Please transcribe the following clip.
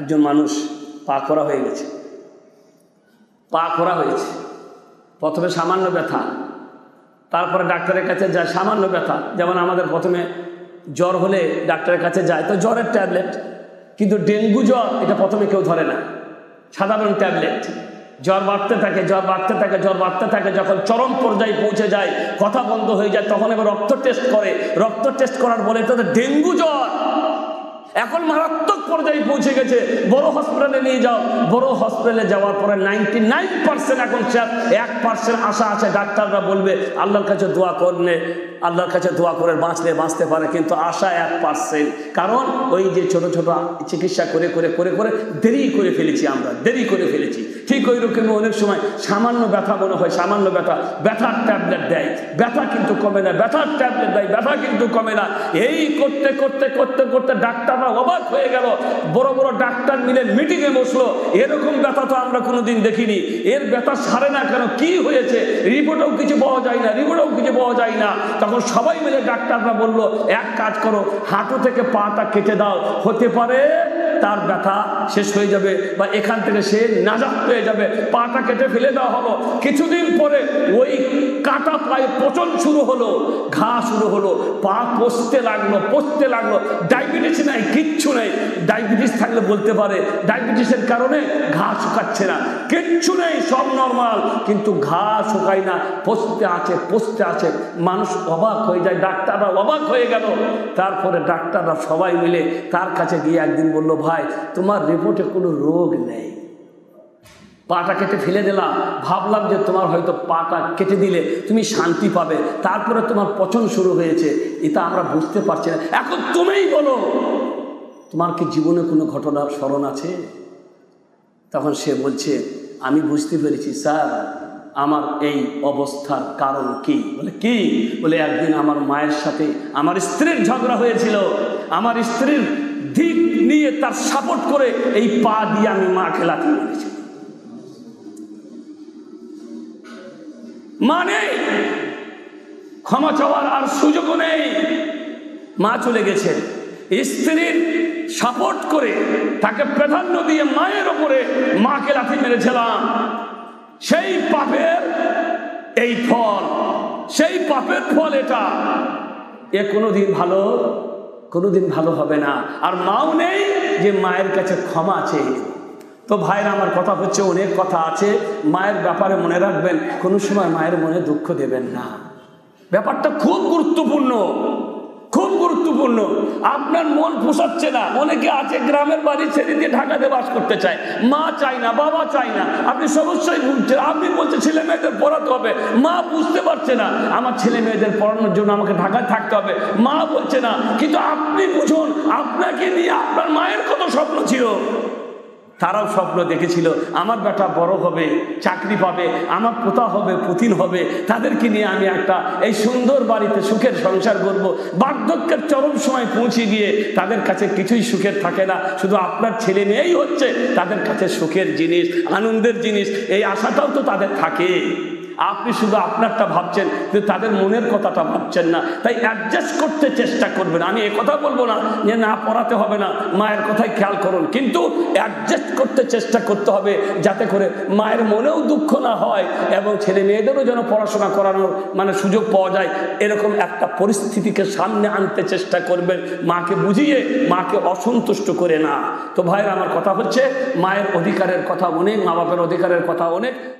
একজন মানুষ পা করা হয়ে গেছে। পা করা হয়েছে। প্রথমে সামান্য ব্যথা। তারপরে ডাক্তারের কাছে যায় সামান্য ব্যথা। যেমন আমাদের প্রথমে জ্বর হলে ডাক্তারের কাছে যায়, তো জ্বরের ট্যাবলেট। কিন্তু ডেঙ্গু জ্বর, এটা প্রথমে কেউ ধরে না। সাধারণ ট্যাবলেট। জ্বর বাড়তে থাকে, জ্বর বাড়তে থাকে, জ্বর বাড়তে থাকে, যখন চরম পর্যায়ে পৌঁছে যায়, কথা বন্ধ হয়ে যায়, তখন এবার রক্ত টেস্ট করে। রক্ত টেস্ট করার বলে তো ডেঙ্গু জ্বর। এখন মারাত্মক পর্যায়ে পৌঁছে গেছে। বড় হসপিটালে নিয়ে যাও। বড় হসপিটালে যাওয়ার পরে নাইনটি নাইন পার্সেন্ট এখন এক পার্সেন্ট আশা আছে, ডাক্তাররা বলবে, আল্লাহর কাছে দোয়া করলে আল্লাহর কাছে দোয়া করে বাঁচলে বাঁচতে পারে, কিন্তু আশা এক পার্সেন্ট কারণ ওই যে ছোট ছোট চিকিৎসা করে করে করে করে দেরি করে ফেলেছি আমরা, দেরি করে ফেলেছি। ঠিক ওই রকম অনেক সময় সামান্য ব্যথা মনে হয়, সামান্য ব্যথা। ব্যথার ট্যাবলেট দেয়, ব্যথা কিন্তু কমে না, ব্যথার ট্যাবলেট দেয়, ব্যথা কিন্তু কমে না। এই করতে করতে করতে করতে ডাক্তাররা অবাক হয়ে গেল। বড় বড় ডাক্তার মিলে মিটিংয়ে বসল। এরকম ব্যথা তো আমরা কোনোদিন দেখিনি। এর ব্যথা সারে না কেন? কি হয়েছে? রিপোর্টেও কিছু পাওয়া যায় না, রিপোর্টেও কিছু পাওয়া যায় না। তখন সবাই মিলে ডাক্তাররা বলল, এক কাজ করো, হাঁটু থেকে পাটা কেটে দাও। হতে পারে তার ব্যথা শেষ হয়ে যাবে বা এখান থেকে সে নাজাত পেয়ে যাবে, পাটা কেটে ফেলে দেওয়া হলো। কিছুদিন পরে ওই কাটা পায়ে পচন শুরু হলো, ঘা শুরু হলো, পা পচতে লাগল পচতে লাগল। ডায়াবেটিস নাই, কিচ্ছু নেই। ডায়াবেটিস থাকলে বলতে পারে, ডায়াবেটিসের কারণে ঘা শুকাচ্ছে না। কিচ্ছু নেই, সব নর্মাল। কিন্তু ঘা শুকায় না, পচতে আছে পচতে আছে। মানুষ অবাক হয়ে যায়, ডাক্তাররা অবাক হয়ে গেল। তারপরে ডাক্তাররা সবাই মিলে তার কাছে গিয়ে একদিন বলল, ভাই, তোমার রিপোর্টে কোনো রোগ নেই। পাটা কেটে ফেলে দিলাম। ভাবলাম যে তোমার হয়তো পাটা কেটে দিলে তুমি শান্তি পাবে। তারপরে তোমার পচন শুরু হয়েছে। এটা আমরা বুঝতে পারছি না। এখন তুমিই বলো, তোমার কি জীবনে কোনো ঘটনার স্মরণ আছে? তখন সে বলছে, আমি বুঝতে পেরেছি, স্যার। আমার এই অবস্থার কারণ কি? বলে কি? বলে, একদিন আমার মায়ের সাথে আমার স্ত্রীর ঝগড়া হয়েছিল। আমার স্ত্রীর দিক নিয়ে তার সাপোর্ট করে এই পা দিয়ে আমি মাকে লাথি মেরেছি। মা নেই। ক্ষমা চাওয়ার আর সুযোগও নেই। মা চলে গেছে। স্ত্রীর সাপোর্ট করে তাকে প্রাধান্য দিয়ে মায়ের ওপরে মাকে লাথি মেরেছিলাম। সেই পাপের এই ফল, সেই পাপের ফল এটা। এ কোনোদিন ভালো কোনোদিন ভালো হবে না। আর মাও নেই যে মায়ের কাছে ক্ষমা আছে তো ভাইরা আমার কথা হচ্ছে, অনেক কথা আছে। মায়ের ব্যাপারে মনে রাখবেন, কোনো সময় মায়ের মনে দুঃখ দেবেন না। ব্যাপারটা খুব গুরুত্বপূর্ণ। গুরুত্বপূর্ণ। আপনার মন ফুসাচ্ছে না। অনেকে আছে গ্রামের বাড়ি ছেড়ে দিয়ে ঢাকাতে বাস করতে চায়। মা চাই না, বাবা চাই না। আপনি সমস্যায় ভুগছেন আপনি বলছেন, ছেলে মেয়েদের পড়াতে হবে। মা বুঝতে পারছে না। আমার ছেলে মেয়েদের পড়ানোর জন্য আমাকে ঢাকায় থাকতে হবে। মা বলছে না। কিন্তু আপনি বুঝুন, আপনাকে নিয়ে আপনার মায়ের কত স্বপ্ন ছিল? তারাও স্বপ্ন দেখেছিল, আমার বেটা বড় হবে, চাকরি পাবে, আমার পোতা হবে, পুতিন হবে, তাদেরকে নিয়ে আমি একটা এই সুন্দর বাড়িতে সুখের সংসার করব। বার্ধক্যের চরম সময় পৌঁছে গিয়ে তাদের কাছে কিছুই সুখের থাকে না। শুধু আপনার ছেলে মেয়েই হচ্ছে তাদের কাছে সুখের জিনিস, আনন্দের জিনিস, এই আশাটাও তো তাদের থাকে। আপনি শুধু আপনারটা ভাবছেন কিন্তু তাদের মনের কথাটা ভাবছেন না। তাই অ্যাডজাস্ট করতে চেষ্টা করবেন। আমি এ কথা বলব না যে না পড়াতে হবে না, মায়ের কথাই খেয়াল করুন। কিন্তু অ্যাডজাস্ট করতে চেষ্টা করতে হবে যাতে করে মায়ের মনেও দুঃখ না হয় এবং ছেলে মেয়েদেরও যেন পড়াশোনা করানোর মানে সুযোগ পাওয়া যায়। এরকম একটা পরিস্থিতিকে সামনে আনতে চেষ্টা করবেন। মাকে বুঝিয়ে মাকে অসন্তুষ্ট করে না। তো ভাইয়ের, আমার কথা হচ্ছে, মায়ের অধিকারের কথা অনেক মা বাপের অধিকারের কথা অনেক।